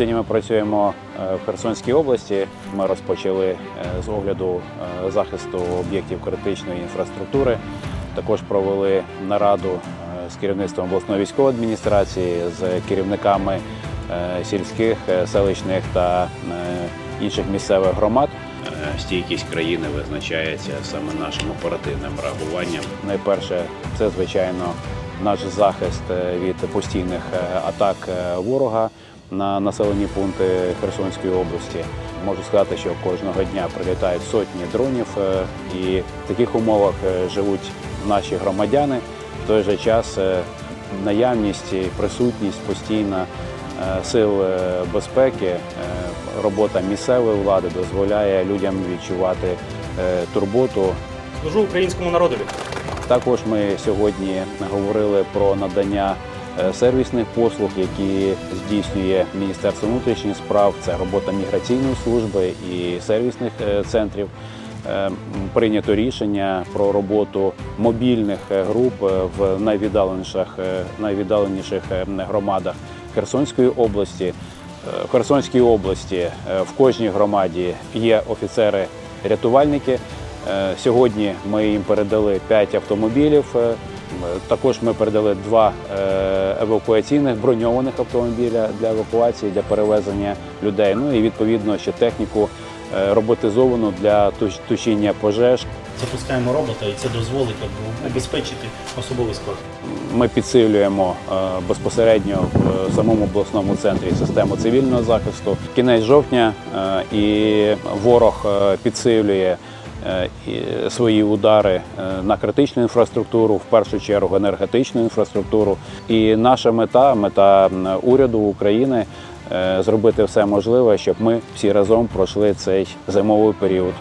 Сьогодні ми працюємо е, в Херсонській області. Ми розпочали е, з огляду е, захисту об'єктів критичної інфраструктури. Також провели нараду з керівництвом обласної військової адміністрації, з керівниками сільських, селищних та інших місцевих громад. Стійкість країни визначається саме нашим оперативним реагуванням. Найперше, це звичайно наш захист від постійних атак ворога на населені пункти Херсонської області. Можу сказати, що кожного дня прилітають сотні дронів, е, і в таких умовах е, живуть наші громадяни. В той же час е, наявність і присутність постійна сил безпеки, робота місцевої влади дозволяє людям відчувати турботу Служу українському народові. також ми сьогодні говорили про надання сервісних послуг, які здійснює Міністерство внутрішніх справ. Це робота міграційної служби і сервісних е, центрів. Е, Прийнято рішення про роботу мобільних е, груп е, в найвіддаленіших, е, найвіддаленіших е, громадах Херсонської області. Е, В Херсонській області е, в кожній громаді є офіцери-рятувальники. Е, Сьогодні ми їм передали 5 автомобілів. Також ми передали два е, евакуаційних броньованих автомобіля для евакуації, для перевезення людей. Ну і відповідно ще техніку е, роботизовану для туш- тушіння пожеж. Запускаємо робота, і це дозволить якби, убезпечити особовий склад. Ми підсилюємо е, безпосередньо в самому обласному центрі систему цивільного захисту. Кінець жовтня і ворог підсилює свої удари е, на критичну інфраструктуру, в першу чергу енергетичну інфраструктуру. І наша мета, мета уряду України. е, Зробити все можливе, щоб ми всі разом пройшли цей зимовий період.